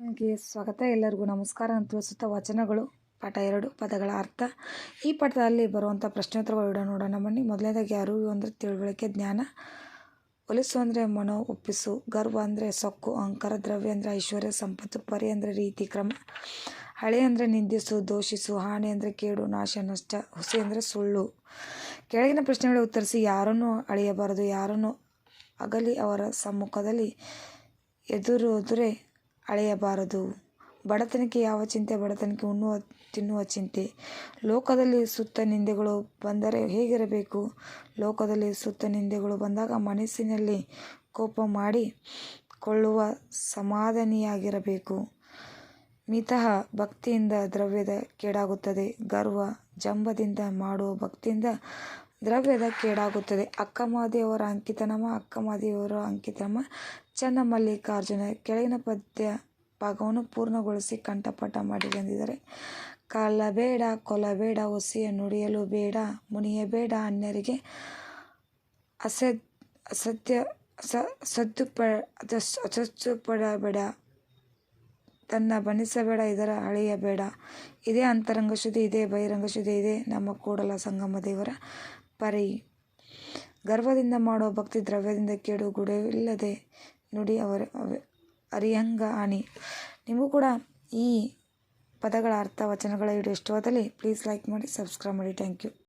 ನಿಮಗೆ ಸ್ವಾಗತ ಎಲ್ಲರಿಗೂ. ನಮಸ್ಕಾರ ಅಂತ ತಿಳಿಸುತ್ತಾ ವಚನಗಳು, ಪಾಠ ಎರಡು, ಪದಗಳ ಅರ್ಥ. ಈ ಪಾಠದಲ್ಲಿ ಬರುವಂಥ ಪ್ರಶ್ನೋತ್ತರಗಳು ನೋಡೋಣ. ಬನ್ನಿ, ಮೊದಲನೇದಾಗಿ ಅರಿವು ಅಂದರೆ ತಿಳುವಳಿಕೆ, ಜ್ಞಾನ. ಒಲಿಸು ಅಂದರೆ ಮನೋ, ಒಪ್ಪಿಸು. ಗರ್ವ ಅಂದರೆ ಸೊಕ್ಕು. ಅಹಂಕಾರ, ದ್ರವ್ಯ ಅಂದರೆ ಐಶ್ವರ್ಯ. ಸಂಪತ್ತು, ಪರಿ ಅಂದರೆ ರೀತಿ, ಕ್ರಮ. ಹಳೆ ಅಂದರೆ ನಿಂದಿಸು, ದೋಷಿಸು. ಹಾನಿ ಅಂದರೆ ಕೇಡು, ನಾಶ, ನಷ್ಟ. ಹುಸಿ ಅಂದರೆ ಸುಳ್ಳು. ಕೆಳಗಿನ ಪ್ರಶ್ನೆಗಳಿಗೆ ಉತ್ತರಿಸಿ, ಯಾರನ್ನು ಅಳೆಯಬಾರದು. ಯಾರನ್ನು ಅಗಲಿ ಅವರ ಸಮ್ಮುಖದಲ್ಲಿ ಎದುರುದುರೆ ಅಳೆಯಬಾರದು. ಬಡತನಕ್ಕೆ ಯಾವ ಚಿಂತೆ, ಬಡತನಕ್ಕೆ ಉಣ್ಣುವ, ತಿನ್ನುವ ಚಿಂತೆ. ಲೋಕದಲ್ಲಿ ಸುತ್ತ ನಿಂದೆಗಳು ಬಂದರೆ ಹೇಗಿರಬೇಕು? ಲೋಕದಲ್ಲಿ ಸುತ್ತ ನಿಂದೆಗಳು ಬಂದಾಗ ಮನಸ್ಸಿನಲ್ಲಿ ಕೋಪ ಮಾಡಿ ಕೊಳ್ಳುವ ಸಮಾಧಾನಿಯಾಗಿರಬೇಕು. ಮಿತಃ ಭಕ್ತಿಯಿಂದ ದ್ರವ್ಯದ ಕೇಡಾಗುತ್ತದೆ. ಗರ್ವ, ಜಂಬದಿಂದ ಮಾಡುವ ಭಕ್ತಿಯಿಂದ ದ್ರವ್ಯದ ಕೇಡಾಗುತ್ತದೆ. ಅಕ್ಕಮಾದಿಯವರ ಅಂಕಿತನಾಮ ಅಕ್ಕಮಾದಿಯವರ ಅಂಕಿತನಾಮ, ಚನ್ನಮಲ್ಲಿಕಾರ್ಜುನ ಕೆಳಗಿನ ಪದ್ಯ ಭಾಗವನ್ನು ಪೂರ್ಣಗೊಳಿಸಿ ಕಂಠಪಾಠ ಮಾಡಿ ಬಂದಿದ್ದಾರೆ ಕಲಬೇಡ, ಕೊಲಬೇಡ ಹುಸಿಯ ನುಡಿಯಲು ಬೇಡ ಮುನಿಯಬೇಡ ಅನ್ಯರಿಗೆ ಅಸದ್ ಅಸತ್ಯ ಸ, ಸದ್ದು ಪ ಅಸಚ್ಚು ಪಡಬೇಡ, ತನ್ನ ಬಣಿಸಬೇಡ ಇದರ ಅಳೆಯಬೇಡ. ಇದೇ ಅಂತರಂಗ ಶುದ್ಧಿ ಇದೇ ಬಹಿರಂಗ ಶುದ್ಧಿ ಇದೆ ನಮ್ಮ ಕೂಡಲ ಸಂಗಮ ದೇವರ ಪರಿ. ಗರ್ವದಿಂದ ಮಾಡುವ ಭಕ್ತಿ ದ್ರವ್ಯದಿಂದ ಕೇಡು ಗುಡವಿಲ್ಲದೆ ನುಡಿ ಅವರ ಅರಿಯಂಗ ಆಣಿ. ನಿಮಗೂ ಕೂಡ ಈ ಪದಗಳ ಅರ್ಥ, ವಚನಗಳ ವಿಡಿಯೋ ಇಷ್ಟವಾದಲ್ಲಿ ಪ್ಲೀಸ್ ಲೈಕ್ ಮಾಡಿ ಸಬ್ಸ್ಕ್ರೈಬ್ ಮಾಡಿ. Thank you